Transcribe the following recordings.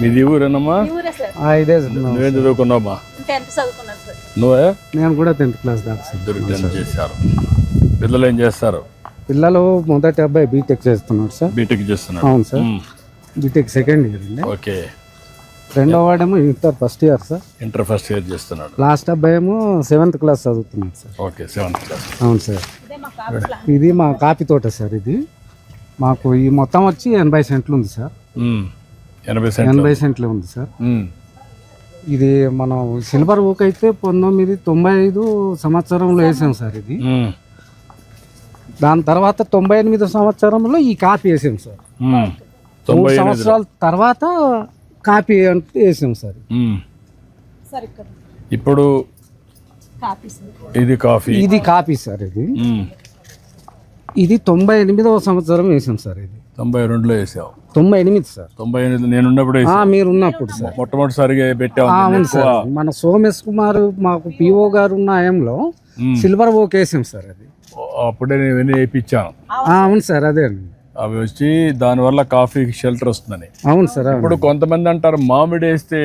మీది ఊరేనమ్మా ఇదే నువ్వేం చదువుకున్నావమ్మా? నువ్వే? నేను కూడా టెన్త్ క్లాస్ దాకా చేశారు? పిల్లలు ఏం చేస్తారు? పిల్లలు మొదటి అబ్బాయి బీటెక్ చేస్తున్నాడు సార్. బీటెక్ చేస్తున్నారు అవును sir. B Tech second year అండి. ఓకే. రెండో వాడేమో inter first year sir inter first year చేస్తున్నాడు. లాస్ట్ అబ్బాయి ఏమో సెవెంత్ క్లాస్ చదువుతున్నాడు సార్ ఓకే సెవెంత్ క్లాస్ అవును సార్ ఇదే మా కాపీ తోట సార్ ఇది. మాకు ఈ మొత్తం వచ్చి ఎనభై సెంట్లు ఉంది సార్ మ్మ్. ఎనభై సెంట్లు. ఎనభై సెంట్లు ఉంది సార్ మ్మ్. ఇది మనం సిల్వర్ ఓక్ అయితే పంతొమ్మిది తొంభై ఐదు సంవత్సరంలో వేసాం సార్ ఇది. మ్మ్. దాని తర్వాత తొంభై ఎనిమిది సంవత్సరంలో ఈ కాపీ వేసాం సార్. మూడు సంవత్సరాల తర్వాత కాపీ అంటే వేసాం సార్. ఇప్పుడు ఇది కాఫీ. ఇది కాపీ సార్ ఇది. ఇది తొంభై ఎనిమిదవ సంవత్సరం వేసాం సార్ ఇది. తొంభై రెండులో వేసావు. తొంభై ఎనిమిది సార్. తొంభై ఎనిమిది నేను ఉన్నప్పుడు మీరు ఉన్నప్పుడు సార్. మొట్టమొదటిసారిగా పెట్టావు ఆ, అవును సార్. మన సోమేష్ కుమార్ మాకు పిఓ గారు ఉన్న ఆయంలో. సిల్వర్ ఓక్ వేసాం సార్ అది. అప్పుడే నేను వేయించాను. అవును సార్ అదే అండి. అవి వచ్చి దానివల్ల కాఫీకి షెల్టర్ వస్తుందని. అవును సార్ ఇప్పుడు కొంతమంది అంటారు మామిడి వేస్తే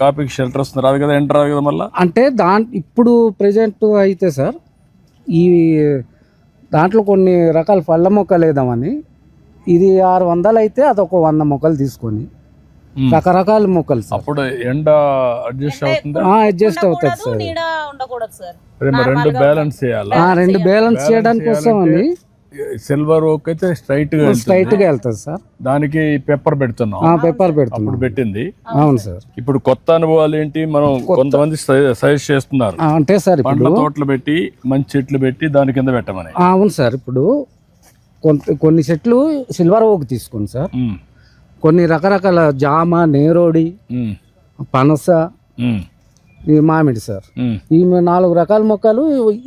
కాఫీకి షెల్టర్ వస్తుంది. రాదు కదా ఎంటర్ రాదు కదా మళ్ళా? అంటే దా ఇప్పుడు ప్రజెంట్ అయితే సార్ ఈ దాంట్లో కొన్ని రకాల పళ్ళ మొక్కలు వేద్దామని ఇది ఆరు వందలు అయితే అదొక వంద మొక్కలు తీసుకొని. రకరకాల మొక్కలు అప్పుడు ఎండ అడ్జస్ట్ అవుతుందా? అడ్జస్ట్ అవుతుంది సార్. నీడ ఉండకూడదు సార్. అదే మరి రెండు బ్యాలెన్స్ చేయాలా? ఆ, రెండు బ్యాలెన్స్ చేయడానికి వస్తామని సిల్వర్ ఓక్ అయితే స్ట్రైట్గా వెళ్తుంది. స్ట్రైట్గా వెళ్తుంది సార్. దానికి పెప్పర్ పెడుతున్నాం. ఆ పేపర్ పెడుతున్నాం. అప్పుడు పెట్టింది. అవును సార్. ఇప్పుడు కొత్త అనుభవాలు ఏంటి? మనం కొంతమంది సజెస్ట్ చేస్తున్నారు. అంటే సార్ ఇప్పుడు పండ్ల తోటలు పెట్టి మంచి చెట్లు పెట్టి దాని కింద పెట్టమని. అవును సార్. ఇప్పుడు కొంత కొన్ని చెట్లు సిల్వర్ ఓక్ తీసుకోండి సార్. కొన్ని రకరకాల జామ నేరోడి పనస ఈ మామిడి సార్. ఈ నాలుగు రకాల మొక్కలు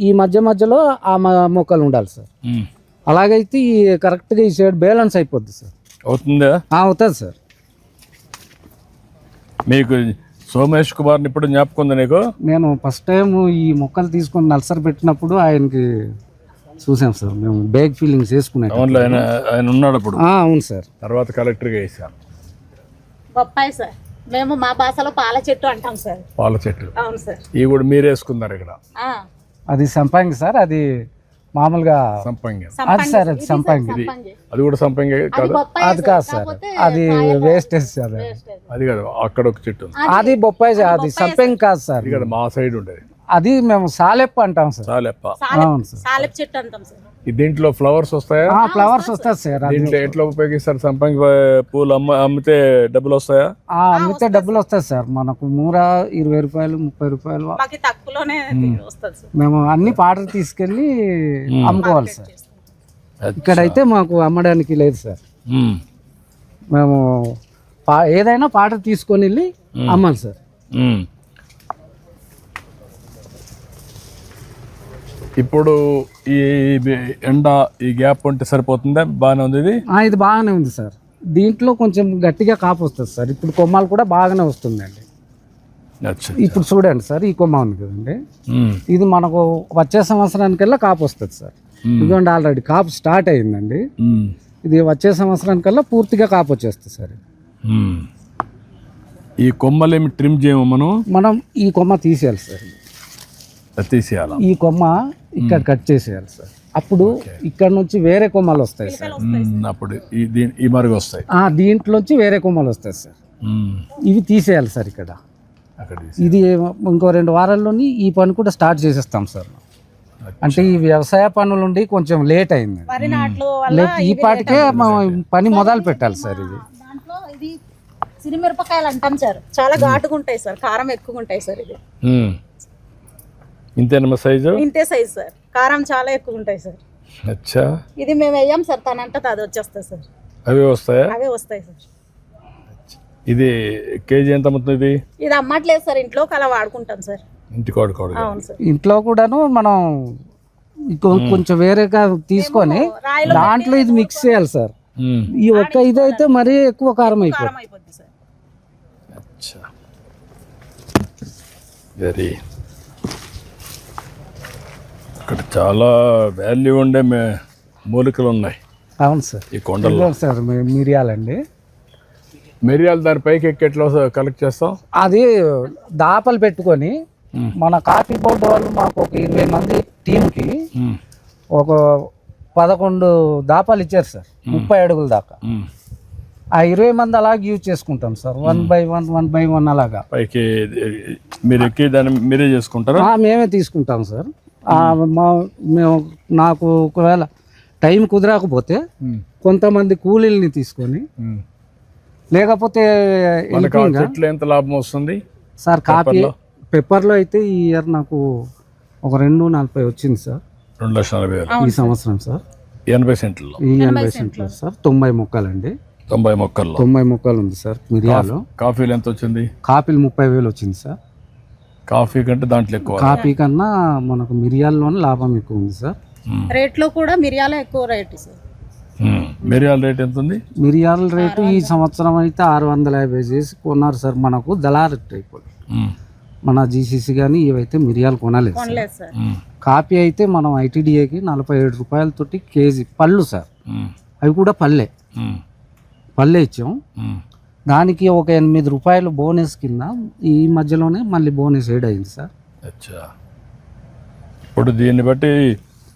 ఈ మధ్య మధ్యలో ఆ మొక్కలు ఉండాలి సార్. అలాగైతే ఈ కరెక్ట్గా ఈ షేడ్ బ్యాలెన్స్ అయిపోద్ది సార్. అవుతుందా? ఆ, అవుతుంది సార్. మీకు సోమేష్ కుమార్ని ఇప్పుడు జ్ఞాపకం నీకు? నేను ఫస్ట్ టైం ఈ మొక్కలు తీసుకొని నర్సరీ పెట్టినప్పుడు ఆయనకి చూసాం సార్. మేము బ్యాగ్ ఫీలింగ్స్ వేసుకునే టౌన్లో ఆయన ఆయన ఉన్నాడు అప్పుడు. అవును సార్. తర్వాత కలెక్టర్గా వేసాను బొప్పాయి సార్. మేము మా భాషలో పాల చెట్టు అంటాం సార్. పాల చెట్లు అవును సార్. ఇవి కూడా మీరు వేసుకున్నారు ఇక్కడ. ఆ, అది సంపంగి సార్ అది మామూలుగా సంపంగి. అది సార్ అది సంపంగి. అది కూడా సంపంగి కాదు? అది కాదు సార్. అది వేస్టేజ్ సార్. అది. కాదు అక్కడ ఒక చెట్టు ఉంది. అది బొప్పాయి అది సంపంగి కాదు సార్. అది కదా మా సైడ్ ఉండేది. అది మేము సాలెప్ప అంటాం సార్. చాలెప్ప సాలెప్ అవును సార్. సాలెప్ చెట్టు అంటాం సార్. దీంట్లో ఫ్లవర్స్ వస్తాయా? ఆ, ఫ్లవర్స్ వస్తుంది సార్ దీంట్లో ఎట్లా ఉపయోగిస్తారు? సంపంగి పూలు అమ్మ అమ్మితే డబ్బులు వస్తాయా? ఆ, అమ్మితే డబ్బులు వస్తాయి సార్. మనకు మూర ఇరవై రూపాయలు ముప్పై రూపాయలు. తక్కువలోనే మేము. అన్ని పాటలు తీసుకెళ్ళి అమ్ముకోవాలి సార్. ఇక్కడైతే మాకు అమ్మడానికి లేదు సార్. మేము. పా ఏదైనా పాట తీసుకొని వెళ్ళి అమ్మాలి సార్. ఇప్పుడు ఈ ఎండ ఈ గ్యాప్ ఉంటే సరిపోతుందా? బాగానే ఉంది ఇది? ఇది బాగానే ఉంది సార్. దీంట్లో కొంచెం గట్టిగా కాపు వస్తుంది సార్. ఇప్పుడు కొమ్మలు కూడా బాగానే వస్తుందండి. ఇప్పుడు చూడండి సార్ ఈ కొమ్మ ఉంది కదండి. ఇది మనకు వచ్చే సంవత్సరానికల్లా కాపు వస్తుంది సార్. ఇదిగోండి ఆల్రెడీ కాపు స్టార్ట్ అయిందండి. ఇది వచ్చే సంవత్సరానికల్లా పూర్తిగా కాపు వచ్చేస్తుంది సార్. ఈ కొమ్మలేమి ట్రిమ్ చేయము మనం? మనం ఈ కొమ్మ తీసేయాలి సార్. తీసేయాలా? ఈ కొమ్మ ఇక్కడ కట్ చేసేయాలి సార్. అప్పుడు ఇక్కడ నుంచి వేరే కొమ్మలు వస్తాయి సార్. అప్పుడు ఈ మరుగు వస్తాయి. ఆ దీంట్లోంచి వేరే కొమ్మలు వస్తాయి సార్. ఇవి తీసేయాలి సార్ ఇక్కడ. ఇది ఇంకో రెండు వారాల్లోని ఈ పని కూడా స్టార్ట్ చేసేస్తాం సార్. అంటే ఈ వ్యవసాయ పనులు ఉండి కొంచెం లేట్ అయింది. ఈ పాటికే మనం పని మొదలు పెట్టాలి సార్ ఇది. దాంట్లో ఇది సిరిమిరపకాయలు అంటాం సార్. చాలా ఘాటుగా ఉంటాయి సార్. కారం ఎక్కువ ఉంటాయి సార్ ఇది. ఇంతేనమ్మా సైజు? ఇంతే సైజ్ సార్. కారం చాలా ఎక్కువ ఉంటాయి సార్. అచ్చా. ఇది మేము వేయం సార్ తనంటే అది వచ్చేస్తుంది సార్. అవి వస్తాయా? అవే వస్తాయి సార్. ఇది కేజీ ఎంత అమ్ముతుంది ఇది? ఇది అమ్మట్లేదు సార్ ఇంట్లోకి అలా వాడుకుంటాం సార్. ఇంటికి వాడుకోవడం అవును సార్. ఇంట్లో కూడాను మనం ఇంకో- కొంచెం వేరేగా తీసుకొని దాంట్లో ఇది మిక్స్ చేయాలి సార్. ఈ ఒక్క ఇదైతే మరీ ఎక్కువ కారం అయిపోతుంది సార్. అచ్చా. వెరీ ఇక్కడ చాలా వాల్యూ ఉండే మే మూలికలు ఉన్నాయి అవును సార్. ఈ ఇదిగో సార్ మిరియాలండి మిరియాలు దాని పైకి ఎక్కి ఎట్లా కలెక్ట్ చేస్తాం. అది దాపలు పెట్టుకొని మన కాఫీ బోర్డు వాళ్ళు మాకు ఒక ఇరవై మంది టీంకి. ఒక పదకొండు దాపాలు ఇచ్చారు సార్. ముప్పై అడుగుల దాకా. ఆ ఇరవై మంది అలాగే యూజ్ చేసుకుంటాం sir. One by one one by one అలాగా. పైకి మీరు ఎక్కి దాన్ని మీరే చేసుకుంటారా? మేమే తీసుకుంటాం సార్. మా మేము నాకు ఒకవేళ టైం కుదరకపోతే. కొంతమంది కూలీల్ని తీసుకొని. లేకపోతే ఎంత లాభం వస్తుంది? Sir copy పెప్పర్లో? పెప్పర్లో అయితే ఈ ఇయర్ నాకు ఒక రెండు నలభై వచ్చింది సార్. రెండు లక్షల నలభై ఈ సంవత్సరం సార్. ఎనభై సెంట్లలో? ఈ ఎనభై సెంట్లు సార్. తొంభై మొక్కలండి. తొంభై మొక్కల్లో. తొంభై మొక్కలు ఉంది సార్. మిరియాలు. కాఫీలు ఎంత వచ్చింది? కాపీలు ముప్పై వేలు వచ్చింది సార్. కాఫీ కంటే దాంట్లో ఎక్కువ కాపీ కన్నా మనకు మిరియాల్లోనే లాభం ఎక్కువ ఉంది సార్. రేట్లో కూడా మిరియాలే ఎక్కువ రేటు సార్. మిరియాల రేట్ ఎంత ఉంది మిరియాల రేటు ఈ సంవత్సరం అయితే ఆరు వందల యాభై చేసి కొన్నారు సార్ మనకు దళారు టైపు మ్మ్. మన జీసీసీ కానీ ఇవైతే మిరియాలు కొనలేదు సార్. కొనలేదు సార్ మ్మ్. కాపీ అయితే మనం ఐటీడీఏకి నలభై ఏడు రూపాయలతోటి కేజీ పళ్ళు సార్. అవి కూడా పల్లె. పల్లె ఇచ్చాం. దానికి ఒక ఎనిమిది రూపాయలు బోనస్ కింద ఈ మధ్యలోనే మళ్ళీ బోనస్ ఏడ్ అయింది సార్. అచ్చా. ఇప్పుడు దీన్ని బట్టి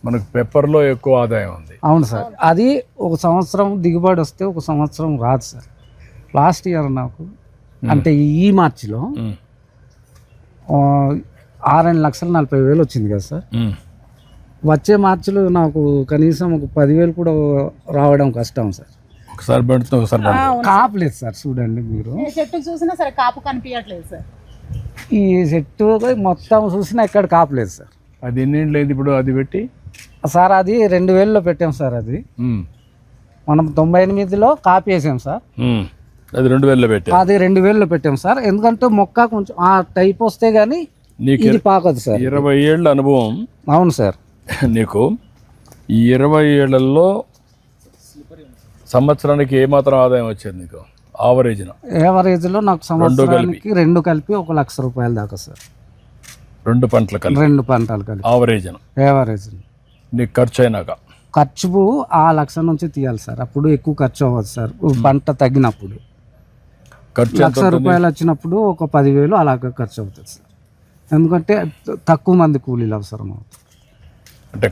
మనకు పెప్పర్లో ఎక్కువ ఆదాయం ఉంది. అవును సార్. అది ఒక సంవత్సరం దిగుబడి వస్తే ఒక సంవత్సరం రాదు సార్. లాస్ట్ ఇయర్ నాకు అంటే ఈ మార్చిలో ఆరేడు లక్షల నలభై వేలు వచ్చింది కదా సార్. వచ్చే మార్చిలో నాకు కనీసం ఒక పదివేలు కూడా రావడం కష్టం సార్. ఒకసారి పెడుతుంది ఒకసారి కాపలేదు సార్ చూడండి మీరు. ఏ చెట్టుకు చూసినా సరే కాపు కనిపించట్లేదు సార్. ఈ చెట్టు మొత్తం చూసినా ఎక్కడ కాపలేదు సార్. అది ఎన్ని లేదు ఇప్పుడు అది పెట్టి? సార్ అది రెండు వేలలో పెట్టాం సార్ అది. మనం తొంభై ఎనిమిదిలో కాపీ వేసాం సార్. అది రెండు వేలలో పెట్టా. అది రెండు వేలలో పెట్టాం సార్. ఎందుకంటే మొక్క కొంచెం ఆ టైప్ వస్తే కానీ నీకు ఇది పాకదు సార్. ఇరవై ఏళ్ళ అనుభవం. అవును సార్. నీకు ఈ ఇరవై ఏళ్ళలో సంవత్సరానికి ఏమాత్రం ఆదాయం వచ్చేది నీకు? ఆవరేజ్న ఏవరేజ్లో నాకు సంవత్సరానికి రెండు కలిపి ఒక లక్ష రూపాయల దాకా సార్. రెండు పంటలు కలిపి. రెండు పంటలు కలిపి. ఆవరేజ్న ఏవరేజ్ నీకు ఖర్చు అయినాక ఖర్చు ఆ లక్ష నుంచి తీయాలి సార్. అప్పుడు ఎక్కువ ఖర్చు అవ్వదు సార్. పంట తగ్గినప్పుడు. ఖర్చు లక్ష రూపాయలు వచ్చినప్పుడు ఒక పదివేలు అలాగ ఖర్చు అవుతుంది సార్. ఎందుకంటే తక్కువ మంది కూలీలు అవసరం అవుతుంది. అంటే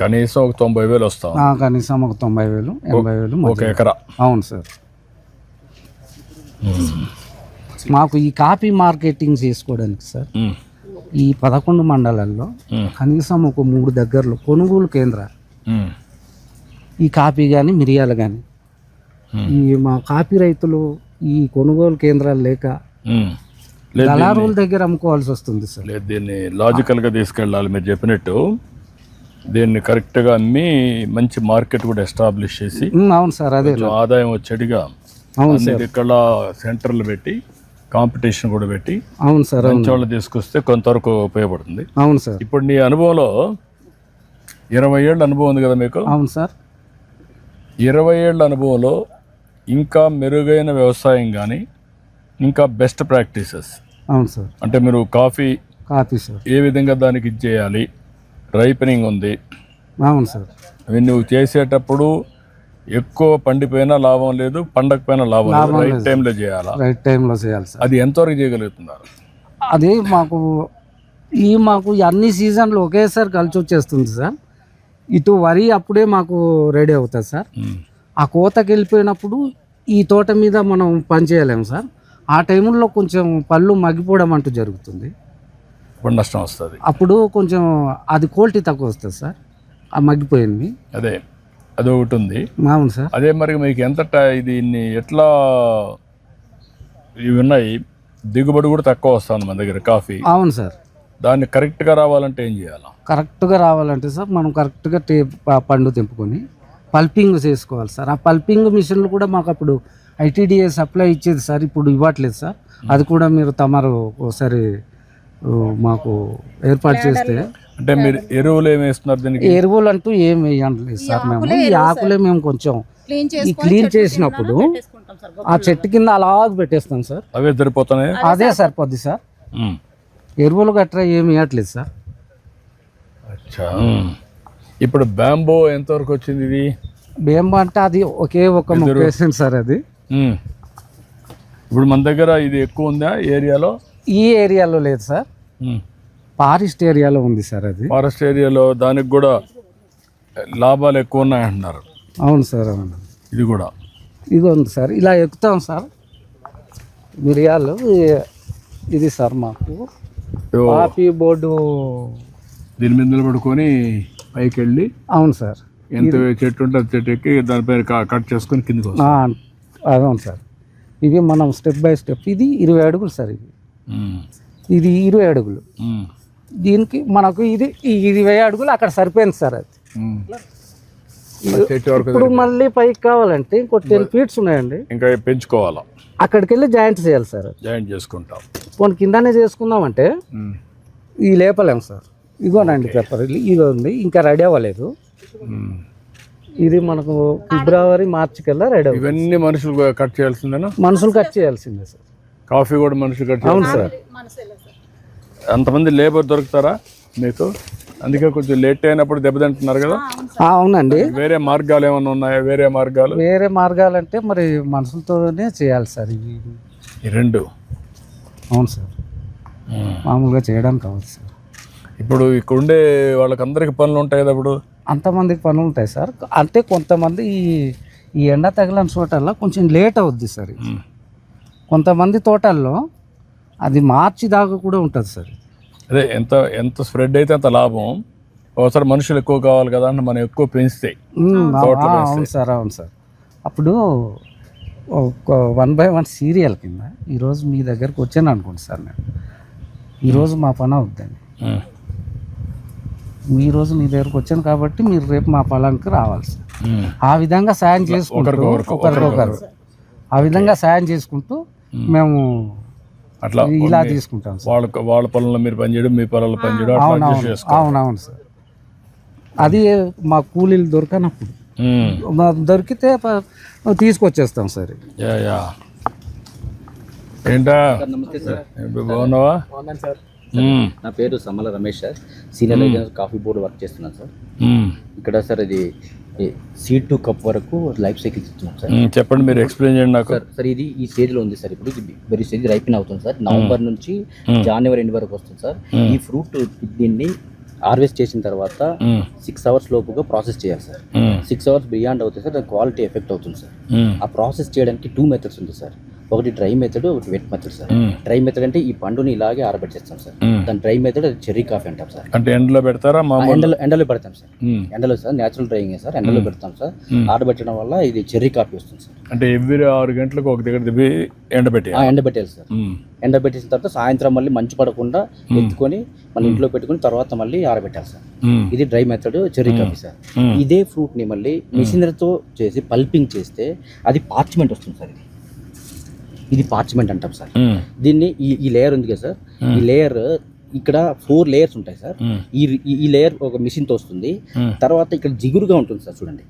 కనీసం ఒక తొంభై వేలు వస్తాం కనీసం ఒక తొంభై వేలు ఎనభై వేలు ఒక. ఎకరా అవును సార్ మాకు ఈ కాఫీ మార్కెటింగ్ చేసుకోవడానికి సార్. ఈ పదకొండు మండలాల్లో. కనీసం ఒక మూడు దగ్గరలో కొనుగోలు కేంద్రాలు. ఈ కాఫీ కానీ మిరియాలు కానీ. ఈ మా కాఫీ రైతులు ఈ కొనుగోలు కేంద్రాలు లేక దళారుల దగ్గర అమ్ముకోవాల్సి వస్తుంది సార్ దీన్ని లాజికల్గా తీసుకెళ్ళాలి మీరు చెప్పినట్టు దీన్ని కరెక్ట్గా అమ్మి మంచి మార్కెట్ కూడా ఎస్టాబ్లిష్ చేసి అవును సార్ అదే ఆదాయం అన్ని ఇక్కడ సెంటర్లు పెట్టి కాంపిటీషన్ కూడా పెట్టి అవును సార్ మంచి వాళ్ళు తీసుకొస్తే కొంతవరకు ఉపయోగపడుతుంది. అవును సార్. ఇప్పుడు నీ అనుభవంలో ఇరవై ఏళ్ళ అనుభవం ఉంది కదా మీకు? అవును సార్. ఇరవై ఏళ్ళ అనుభవంలో ఇంకా మెరుగైన వ్యవసాయం కానీ ఇంకా బెస్ట్ ప్రాక్టీసెస్ అవును సార్. అంటే మీరు కాఫీ కాఫీ సార్. ఏ విధంగా దానికి ఇది చేయాలి? రైపనింగ్ ఉంది. అవును సార్. అవి నువ్వు చేసేటప్పుడు ఎక్కువ పండిపోయినా లాభం లేదు పండకపోయినా లాభం లేదు. రైట్ టైంలో చేయాలా? రైట్ టైంలో చేయాలి సార్. అది ఎంతవరకు చేయగలుగుతున్నారు? అది మాకు ఈ మాకు అన్ని సీజన్లు ఒకేసారి కలిసి వచ్చేస్తుంది సార్. ఇటు వరి అప్పుడే మాకు రెడీ అవుతుంది సార్. ఆ కోతకి వెళ్ళిపోయినప్పుడు ఈ తోట మీద మనం పని చేయలేము సార్. ఆ టైంలో కొంచెం పళ్ళు మగ్గిపోవడం అంటూ జరుగుతుంది. ఇప్పుడు నష్టం వస్తుంది. అప్పుడు కొంచెం అది క్వాలిటీ తక్కువ వస్తుంది సార్. ఆ మగ్గిపోయింది. అదే అది ఒకటి ఉంది. అవును సార్. అదే మరి మీకు ఎంత దీన్ని ఎట్లా ఇవి ఉన్నాయి? దిగుబడి కూడా తక్కువ వస్తుంది మన దగ్గర కాఫీ. అవును సార్. దాన్ని కరెక్ట్గా రావాలంటే ఏం చేయాలి? కరెక్ట్గా రావాలంటే సార్ మనం కరెక్ట్గా టే పండు తెంపుకొని పల్పింగ్ చేసుకోవాలి సార్. ఆ పల్పింగ్ మిషన్లు కూడా మాకు అప్పుడు ఐటీడీఏ సప్లై ఇచ్చేది సార్ ఇప్పుడు ఇవ్వట్లేదు సార్. అది కూడా మీరు తమరు ఒకసారి మాకు ఏర్పాటు చేస్తే అంటే మీరు ఎరువులు ఏమి వేస్తున్నారు దీనికి? ఎరువులు అంటూ ఏం వేయట్లేదు సార్ మేము. ఈ ఆకులే మేము కొంచెం క్లీన్ ఈ క్లీన్ చేసినప్పుడు ఆ చెట్టు కింద అలాగ పెట్టేస్తాం సార్. అవే సరిపోతున్నాయి? అదే సరిపోద్ది సార్. ఎరువులు గట్రా ఏమి ఇవ్వట్లేదు సార్. అచ్చా. ఇప్పుడు బ్యాంబో ఎంతవరకు వచ్చింది ఇది? బియ్యం అంటే అది ఒకే ఒక మొక్క సార్ అది. ఇప్పుడు మన దగ్గర ఇది ఎక్కువ ఉందా ఏరియాలో? ఈ ఏరియాలో లేదు సార్. ఫారెస్ట్ ఏరియాలో ఉంది సార్ అది. ఫారెస్ట్ ఏరియాలో దానికి కూడా లాభాలు ఎక్కువ ఉన్నాయంటున్నారు. అవును సార్ అవును. ఇది కూడా. ఇది ఉంది సార్. ఇలా ఎక్కుతాం సార్. మిరియాలు ఇది సార్ మాకు. Coffee board. దీని మీద నిలబడుకొని పైకి వెళ్ళి అవును సార్. ఎంత చెట్టు ఉంటే చెట్టు ఎక్కి దానిపైన కట్ చేసుకొని కిందికి అవును సార్. ఇవి మనం స్టెప్ బై స్టెప్. ఇది ఇరవై అడుగులు సార్ ఇది. ఇది ఇరవై అడుగులు. దీనికి మనకు ఇది ఇరవై అడుగులు అక్కడ సరిపోయింది సార్ అది. ఇప్పుడు మళ్ళీ పైకి కావాలంటే ఇంకో టెన్ ఫీట్స్ ఉన్నాయండి. ఇంకా పెంచుకోవాలా? అక్కడికి వెళ్ళి జాయింట్ చేయాలి సార్ జాయిన్ చేసుకుంటాం. కొన్ని కిందనే చేసుకుందామంటే. ఇది లేపలేము సార్. ఇగోనండి పేపర్ ఇది. ఉంది. ఇంకా రెడీ అవ్వలేదు. ఇది మనకు ఫిబ్రవరి మార్చి కల్లా రెడీ ఇవన్నీ మనుషులు కట్ చేయాల్సిందేనా? మనుషులు కట్ చేయాల్సిందే సార్. కాఫీ కూడా మనుషులు కట్ అవును సార్. మనసులో సార్ అంతమంది లేబర్ దొరుకుతారా మీకు అందుకే కొంచెం లేట్ అయినప్పుడు దెబ్బతింటున్నారు కదా. ఆ, అవునండి. వేరే మార్గాలు ఏమైనా ఉన్నాయా? వేరే మార్గాలు? వేరే మార్గాలంటే మరి మనుషులతోనే చేయాలి సార్ ఇవి ఈ రెండు. అవును సార్. మామూలుగా చేయడానికి అవ్వదు సార్. ఇప్పుడు ఇక్కడ ఉండే వాళ్ళకందరికి పనులు ఉంటాయి కదా ఇప్పుడు? అంతమందికి పనులు ఉంటాయి సార్. అంటే కొంతమంది ఈ ఈ ఎండ తగిలిన చోటల్లో కొంచెం లేట్ అవుద్ది సార్. కొంతమంది తోటల్లో అది మార్చి దాకా కూడా ఉంటుంది సార్. అదే ఎంత ఎంత స్ప్రెడ్ అయితే అంత లాభం. ఒకసారి మనుషులు ఎక్కువ కావాలి కదా అని మనం ఎక్కువ పెంచితే. అవును సార్ అవును సార్. అప్పుడు ఒక వన్ బై వన్ సీరియల్ కింద ఈరోజు మీ దగ్గరకు వచ్చాను అనుకోండి సార్ నేను. ఈరోజు మా పని అవుద్దండి. ఈ రోజు మీ దగ్గరకు వచ్చాను కాబట్టి మీరు రేపు మా పొలానికి రావాలి సార్. ఆ విధంగా సాయం చేసుకుంటూ ఒకరికొకరు, ఒకరికొకరు ఆ విధంగా సాయం చేసుకుంటూ మేము. అట్లా ఇలా తీసుకుంటాం సార్. వాళ్ళ వాళ్ళ పొలంలో మీరు పనిచేయడం మీ పొలంలో పనిచేయడం అవునవును సార్. అది మా కూలీలు దొరకనప్పుడు. దొరికితే తీసుకొచ్చేస్తాం సార్. Yeah yeah. ఏంటా? నమస్తే సార్. బాగున్నావా? బాగున్నాను సార్. నా పేరు Sammala Ramesh sir. Senior coffee board work చేస్తున్నాను సార్. ఇక్కడ సార్ ఇది సీడ్ టు కప్ వరకు లైఫ్ సైకిల్ ఇస్తున్నాం సార్. చెప్పండి మీరు ఎక్స్ప్లెయిన్ చేయండి నాకు. సార్ సార్ ఇది ఈ స్టేజ్లో ఉంది సార్. ఇప్పుడు వెరీ స్టేజ్ రైపిన్ అవుతుంది సార్. నవంబర్ నుంచి జనవరి ఎండ్ వరకు వస్తుంది సార్. ఈ ఫ్రూట్ దీన్ని హార్వెస్ట్ చేసిన తర్వాత. సిక్స్ అవర్స్ లోపుగా ప్రాసెస్ చేయాలి సార్. సిక్స్ అవర్స్ బియాండ్ అవుతుంది సార్. దాని క్వాలిటీ ఎఫెక్ట్ అవుతుంది సార్. ఆ ప్రాసెస్ చేయడానికి టూ మెథడ్స్ ఉంది సార్. ఒకటి డ్రై మెథడ్ ఒకటి wet method sir. Dry method అంటే ఈ పండుని ఇలాగే ఆరబెట్టేస్తాం సార్. దాని డ్రై మెథడ్ చెర్రీ కాఫీ అంటాం సార్. అంటే ఎండలో పెడతారా? ఎండలో ఎండలో పెడతాం సార్. ఎండలో సార్ నేచురల్ డ్రైయింగ్ సార్. ఎండలో పెడతాం సార్. ఆరబెట్టడం వల్ల ఇది చెర్రీ కాఫీ వస్తుంది సార్. అంటే ఎవ్రీ ఆరు గంటలకు ఒక దగ్గర దిగి ఎండబెట్టి ఆ ఎండబెట్టాలి సార్. ఎండబెట్టేసిన తర్వాత సాయంత్రం మళ్ళీ మంచు పడకుండా ఎత్తుకొని మళ్ళీ ఇంట్లో పెట్టుకొని తర్వాత మళ్ళీ ఆరబెట్టాలి సార్. ఇది dry method cherry coffee sir. ఇదే ఫ్రూట్ని మళ్ళీ మిషనరీతో చేసి పల్పింగ్ చేస్తే అది పార్చ్మెంట్ వస్తుంది సార్ ఇది. ఇది పార్చ్మెంట్ అంటాం సార్. దీన్ని ఈ ఈ లేయర్ ఉంది కదా సార్. ఈ లేయర్ ఇక్కడ ఫోర్ లేయర్స్ ఉంటాయి సార్. ఈ ఈ- లేయర్ ఒక మిషన్తో వస్తుంది. తర్వాత ఇక్కడ జిగురుగా ఉంటుంది సార్ చూడండి.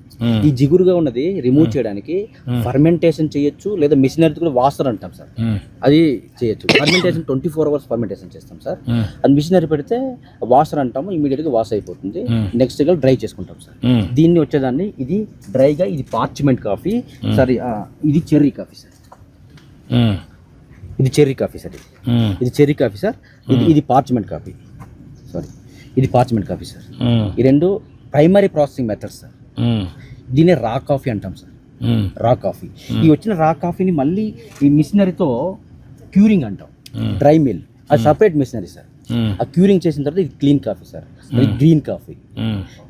ఈ జిగురుగా ఉన్నది రిమూవ్ చేయడానికి ఫర్మెంటేషన్ చేయొచ్చు లేదా మిషనరీ కూడా వాసర్ అంటాం సార్. అది చేయొచ్చు. Fermentation twenty four hours fermentation చేస్తాం సార్. అది మిషనరీ పెడితే వాసర్ అంటాము ఇమీడియట్గా వాష్ అయిపోతుంది. నెక్స్ట్గా డ్రై చేసుకుంటాం సార్. దీన్ని వచ్చేదాన్ని ఇది డ్రైగా ఇది పార్చ్మెంట్ కాఫీ సారీ ఇది చెర్రీ కాఫీ సార్. ఇది చెర్రీ కాఫీ సార్ ఇది ఇది చెర్రీ కాఫీ సార్ ఇది ఇది పార్చ్మెంట్ కాఫీ సారీ ఇది పార్చ్మెంట్ కాఫీ సార్ ఈ రెండు ప్రైమరీ ప్రాసెసింగ్ మెథడ్స్ సార్ దీనే రా కాఫీ అంటాం సార్ రా కాఫీ ఈ వచ్చిన రా కాఫీని మళ్ళీ ఈ మిషనరీతో క్యూరింగ్ అంటాం. డ్రై మిల్ అది సపరేట్ మిషనరీ సార్ ఆ క్యూరింగ్ చేసిన తర్వాత ఇది clean coffee sir green coffee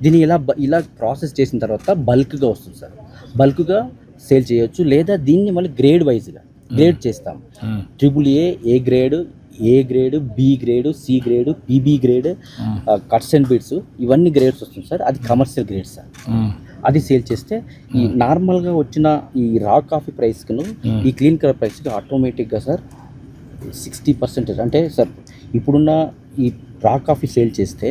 దీన్ని ఇలా ఇలా ప్రాసెస్ చేసిన తర్వాత బల్క్గా వస్తుంది సార్ బల్క్గా సేల్ చేయొచ్చు లేదా దీన్ని మళ్ళీ గ్రేడ్ వైజ్గా గ్రేడ్ చేస్తాం. Triple A A grade A grade B grade C grade PB grade cuts and beads ఇవన్నీ గ్రేడ్స్ వస్తుంది సార్. అది కమర్షియల్ గ్రేడ్ సార్. అది సేల్ చేస్తే ఈ నార్మల్గా వచ్చిన ఈ రా కాఫీ ప్రైస్కును ఈ క్లీన్ కలర్ ప్రైస్కి ఆటోమేటిక్గా సార్ సిక్స్టీ పర్సెంటేజ్. అంటే సార్ ఇప్పుడున్న ఈ రా కాఫీ సేల్ చేస్తే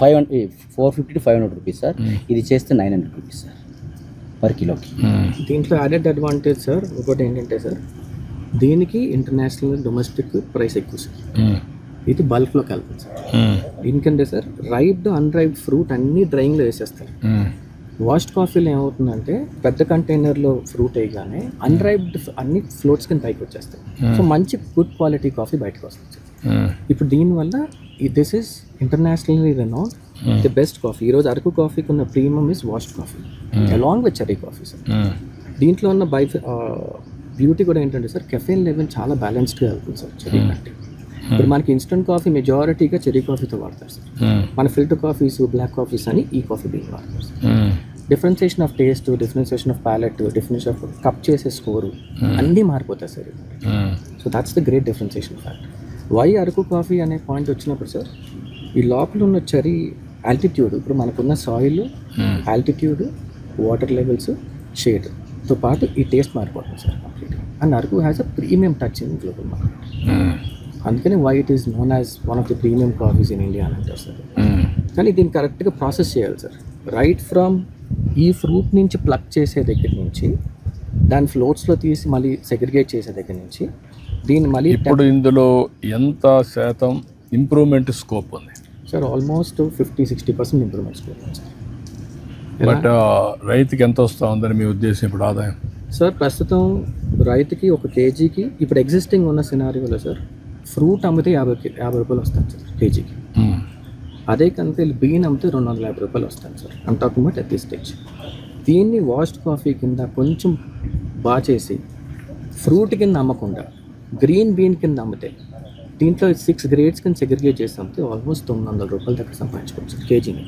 five hundred four fifty to five hundred rupees sir. ఇది చేస్తే nine hundred rupees sir per కిలోకి. దీంట్లో యాడెడ్ అడ్వాంటేజ్ సార్ ఒకటి ఏంటంటే సార్ దీనికి ఇంటర్నేషనల్ డొమెస్టిక్ ప్రైస్ ఎక్కువ సార్ ఇది బల్క్లోకి వెళ్తుంది సార్. దీనికంటే సార్ రైప్డ్ అన్రైప్డ్ ఫ్రూట్ అన్ని డ్రైయింగ్లో వేసేస్తారు. వాష్డ్ కాఫీలో ఏమవుతుందంటే పెద్ద కంటైనర్లో ఫ్రూట్ వేయగానే అన్రైప్డ్ అన్ని ఫ్లోట్స్ కింద పైకి వచ్చేస్తాయి. సో మంచి గుడ్ క్వాలిటీ కాఫీ బయటకు వస్తుంది. ఇప్పుడు దీనివల్ల this is internationally renown the best coffee ఈరోజు అరకు కాఫీకి ఉన్న premium is washed coffee along with cherry coffee sir. దీంట్లో ఉన్న బై బ్యూటీ కూడా ఏంటంటే సార్ కెఫెన్ లెవెల్ చాలా బ్యాలెన్స్డ్గా వెళ్తుంది సార్ చెరీ కంటే ఇప్పుడు మనకి ఇన్స్టెంట్ కాఫీ మెజారిటీగా చెరీ కాఫీతో వాడతారు సార్. మ్మ్. మన ఫిల్టర్ కాఫీస్ బ్లాక్ కాఫీస్ అని ఈ కాఫీ బీన్ వాడతారు sir. Hmm. Differentiation of taste differentiation of palate differentiation of cup చేసే స్కోరు అన్నీ మారిపోతాయి sir. So that's the great differentiation fact why Araku coffee అనే పాయింట్ వచ్చినప్పుడు సార్ ఈ లోపల ఉన్న చరి ఆల్టిట్యూడ్ ఇప్పుడు మనకున్న సాయిల్ ఆల్టిట్యూడ్ వాటర్ లెవెల్స్ షేడ్తో పాటు ఈ టేస్ట్ మారిపోతుంది sir. And Araku has a premium touch in global market. అందుకని why it is known as one of the premium coffees in India అని అంటారు సార్. మ్మ్. కానీ దీన్ని కరెక్ట్గా ప్రాసెస్ చేయాలి సార్. రైట్ ఫ్రమ్ ఈ ఫ్రూట్ నుంచి ప్లక్ చేసే దగ్గర నుంచి దాని ఫ్లోట్స్లో తీసి మళ్ళీ సెగ్రిగేట్ చేసే దగ్గర నుంచి దీన్ని మళ్ళీ ఇప్పుడు ఇందులో ఎంత శాతం ఇంప్రూవ్మెంట్ స్కోప్ ఉంది? Sir almost fifty sixty percent improvements sir. But రైతుకి ఎంత వస్తూ ఉందని మీ ఉద్దేశం ఇప్పుడు ఆదాయం? సార్ ప్రస్తుతం రైతుకి ఒక కేజీకి ఇప్పుడు ఎగ్జిస్టింగ్ ఉన్న సినారియోలో సార్ ఫ్రూట్ అమ్మితే యాభై యాభై రూపాయలు వస్తాను సార్ కేజీకి. మ్మ్. అదే కనుక వీళ్ళు బీన్ అమ్మితే రెండు వందల యాభై రూపాయలు వస్తాను సార్ అంత టాకింగ్ అట్ దిస్ స్టేజ్ దీన్ని వాష్డ్ కాఫీ కింద కొంచెం బాగా చేసి ఫ్రూట్ కింద అమ్మకుండా గ్రీన్ బీన్ కింద అమ్మితే దీంట్లో సిక్స్ గ్రేడ్స్ కింద సెగ్రిగేట్ చేసి అమ్మితే ఆల్మోస్ట్ తొమ్మిది వందల రూపాయల దగ్గర సంపాదించుకోవచ్చు సార్ కేజీని.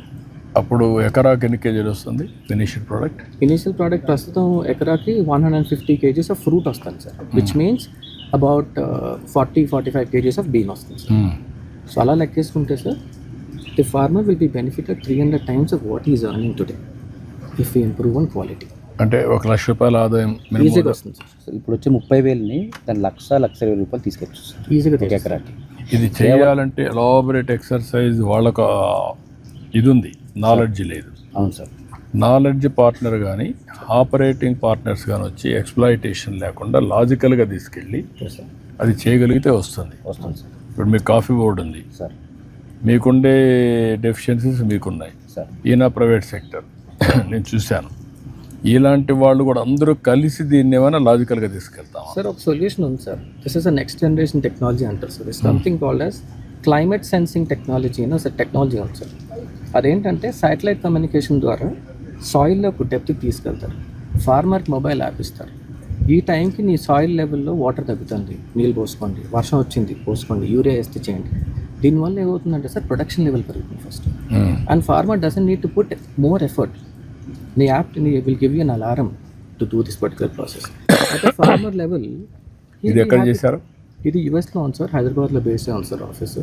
అప్పుడు ఎకరాకి ఎన్ని కేజీలు వస్తుంది ఫినిష్డ్ ప్రోడక్ట్? ఇనీషియల్ ప్రోడక్ట్ ప్రస్తుతం ఎకరాకి one hundred and fifty kgs of fruit వస్తుంది sir which means about forty forty five kgs of bean వస్తుంది సార్. సో అలా లెక్కేసుకుంటే sir the farmer will be benefited three hundred times of what is earning today if you improve on quality అంటే ఒక లక్ష రూపాయల ఆదాయం ఈజీగా minimum వస్తుంది sir ఇప్పుడు వచ్చే ముప్పై వేలని దాని లక్ష లక్ష ఇరవై రూపాయలు తీసుకెచ్చు సార్ ఈజీగా ఎకరాకి. ఇది చేయాలంటే ఎలాబరేట్ ఎక్సర్సైజ్ వాళ్ళకు ఇది ఉంది. నాలెడ్జ్ లేదు. అవును సార్. నాలెడ్జ్ పార్ట్నర్ కానీ ఆపరేటింగ్ పార్ట్నర్స్ కానీ వచ్చి ఎక్స్ప్లాయిటేషన్ లేకుండా లాజికల్గా తీసుకెళ్ళి సార్ అది చేయగలిగితే వస్తుంది. వస్తుంది సార్. ఇప్పుడు మీకు కాఫీ బోర్డు ఉంది. సార్. మీకుండే డెఫిషియన్సీస్ మీకున్నాయి. సార్. ఈయన ప్రైవేట్ సెక్టర్. నేను చూశాను. ఇలాంటి వాళ్ళు కూడా అందరూ కలిసి దీన్ని ఏమైనా లాజికల్గా తీసుకెళ్తాం సార్ ఒక సొల్యూషన్ ఉంది sir. This is a next generation technology అంటారు sir. Is something called as climate sensing technology అని సార్ టెక్నాలజీ ఉంది సార్. అదేంటంటే శాటిలైట్ కమ్యూనికేషన్ ద్వారా సాయిల్లో ఒక డెప్త్ తీసుకెళ్తారు. ఫార్మర్కి మొబైల్ యాప్ ఇస్తారు. ఈ టైంకి నీ సాయిల్ లెవెల్లో వాటర్ తగ్గుతుంది. నీళ్ళు పోసుకోండి. వర్షం వచ్చింది. పోసుకోండి. యూరియా వేస్తే చేయండి. దీనివల్ల ఏమవుతుందంటే సార్ ప్రొడక్షన్ లెవెల్ పెరుగుతుంది first and farmer doesn't need to put more effort నీ యాప్ నీ will give you an alarm to do this particular process అయితే ఫార్మర్ లెవెల్ ఇది ఎక్కడ చేశారు? ఇది యుఎస్లో ఉంది సార్ హైదరాబాద్లో బేసే ఉంది సార్ ఆఫీస్.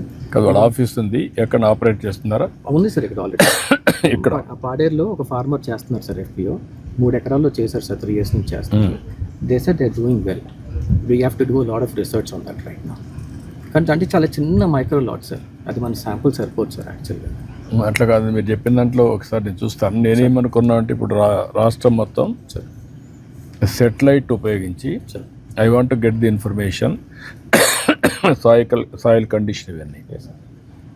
వాళ్ళ ఆఫీస్ ఉంది. ఎక్కడ ఆపరేట్ చేస్తున్నారా? ఉంది సార్ ఇక్కడ ఆల్రెడీ. ఇక్కడ. ఆ పాడేరులో ఒక ఫార్మర్ చేస్తున్నారు సార్ ఎఫ్పిఓ. మూడు ఎకరాల్లో చేశారు సార్ త్రీ ఇయర్స్ నుంచి చేస్తున్నారు. They sir they doing well we have to do lot of research on that right నా కానీ అంటే చాలా చిన్న మైక్రో లాట్ సార్. అది మన శాంపుల్ సరిపోదు సార్ యాక్చువల్గా అట్లా కాదు మీరు చెప్పిన దాంట్లో ఒకసారి నేను చూస్తాను. నేనేమనుకున్నా అంటే ఇప్పుడు రా రాష్ట్రం మొత్తం సార్. సెటిలైట్ ఉపయోగించి sir. I want to get the information cycle soil condition ఇవన్నీ.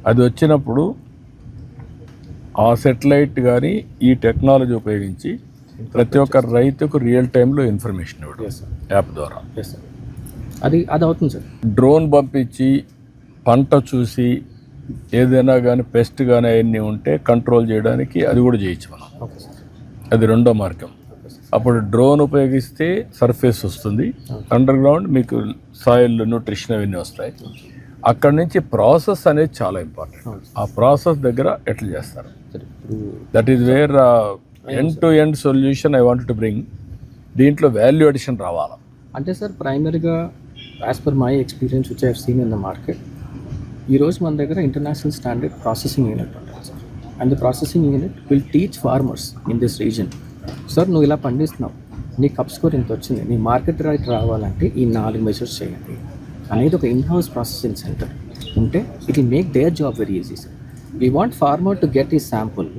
అది వచ్చినప్పుడు ఆ సెటిలైట్ కానీ ఈ టెక్నాలజీ ఉపయోగించి ప్రతి ఒక్క రైతుకు రియల్ టైంలో ఇన్ఫర్మేషన్ ఇవ్వడం. యాప్ ద్వారా. అది అది అవుతుంది సార్ డ్రోన్ పంపించి పంట చూసి ఏదైనా కానీ పెస్ట్ కానీ అవన్నీ ఉంటే కంట్రోల్ చేయడానికి అది కూడా చేయొచ్చు మనం అది రెండో మార్గం. అప్పుడు డ్రోన్ ఉపయోగిస్తే సర్ఫేస్ వస్తుంది. అండర్ గ్రౌండ్ మీకు సాయిల్ న్యూట్రిషన్ అవన్నీ వస్తాయి. అక్కడ నుంచి ప్రాసెస్ అనేది చాలా ఇంపార్టెంట్ ఆ ప్రాసెస్ దగ్గర ఎట్లా చేస్తారు? That is where end to end solution I want to bring దీంట్లో వాల్యూ అడిషన్ రావాలా? అంటే సార్ ప్రైమరీగా as per my experience which I've seen in the market ఈరోజు మన దగ్గర ఇంటర్నేషనల్ స్టాండర్డ్ ప్రాసెసింగ్ యూనిట్ ఉంటుంది sir. And the processing unit will teach farmers in this region sir నువ్వు ఇలా పండిస్తున్నావు. నీ కప్ స్కోర్ ఇంత వచ్చింది. నీ మార్కెట్ రైట్ రావాలంటే ఈ నాలుగు మెజర్స్ చేయండి. అనేది ఒక ఇన్ హౌస్ ప్రాసెసింగ్ సెంటర్ ఉంటే it will make their job very easy sir we want farmer to get ఈ sample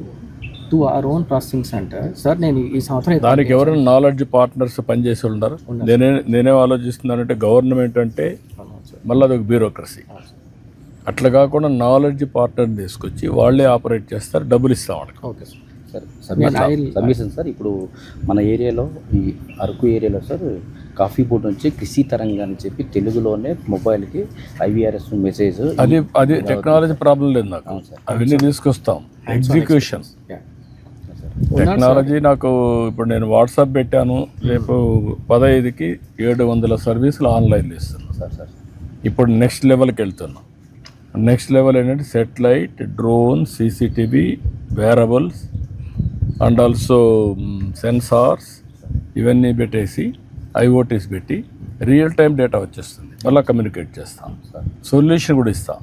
to our own processing centre sir నేను ఈ సంవత్సరం దానికి ఎవరైనా నాలెడ్జ్ పార్ట్నర్స్ పనిచేసి ఉంటారు నేనే నేనే ఆలోచిస్తున్నానంటే గవర్నమెంట్ అంటే మళ్ళీ అదొక బ్యూరోక్రసీ అట్లా కాకుండా నాలెడ్జ్ పార్ట్నర్ తీసుకొచ్చి వాళ్ళే ఆపరేట్ చేస్తారు డబ్బులు ఇస్తాం వాళ్ళకి. ఓకే సార్ సబ్మిషన్ సార్ ఇప్పుడు మన ఏరియాలో ఈ అరకు ఏరియాలో సార్ కాఫీ బోర్డ్ నుంచి కృషి తరంగా అని చెప్పి తెలుగులోనే మొబైల్కి ఐవీఆర్ఎస్ మెసేజ్ అది అది టెక్నాలజీ ప్రాబ్లం లేదు నాకు. అవన్నీ తీసుకొస్తాం. ఎగ్జిక్యూషన్ యా టెక్నాలజీ నాకు ఇప్పుడు నేను వాట్సాప్ పెట్టాను. రేపు పదహైదుకి ఏడు వందల సర్వీసులు ఆన్లైన్లో ఇస్తున్నాను సార్ సార్. ఇప్పుడు నెక్స్ట్ లెవెల్కి వెళ్తున్నాం. నెక్స్ట్ లెవెల్ ఏంటంటే satellite drone CCTV wearables and also sensors ఇవన్నీ పెట్టేసి ఐఓటీస్ పెట్టి రియల్ టైం డేటా వచ్చేస్తుంది. మళ్ళీ కమ్యూనికేట్ చేస్తాం. సొల్యూషన్ కూడా ఇస్తాం.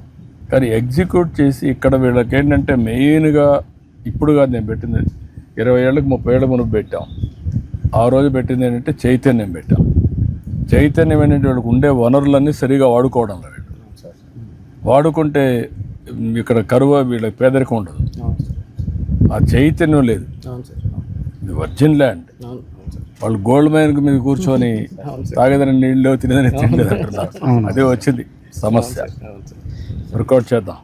కానీ ఎగ్జిక్యూట్ చేసి ఇక్కడ వీళ్ళకి ఏంటంటే మెయిన్గా ఇప్పుడు కాదు నేను పెట్టింది. ఇరవై ఏళ్ళకి ముప్పై ఏళ్ళకి మనం పెట్టాం. ఆ రోజు పెట్టింది ఏంటంటే చైతన్యం పెట్టాం. చైతన్యం ఏంటంటే వీళ్ళకి ఉండే వనరులన్నీ సరిగా వాడుకోవడం లేదు. వీళ్ళు సార్ వాడుకుంటే ఇక్కడ కరువు వీళ్ళకి పేదరికం ఉండదు. ఆ చైతన్యం లేదు. అవును సార్. ఇది వర్జిన్ ల్యాండ్ వాళ్ళు గోల్డ్ మైన్ మీద కూర్చొని తాగేదని నీళ్ళు తినేదని తినలేదు అంటున్నారు. అదే వచ్చింది సమస్య. వర్కౌట్ చేద్దాం.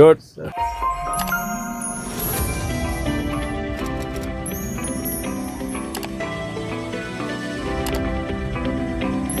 గుడ్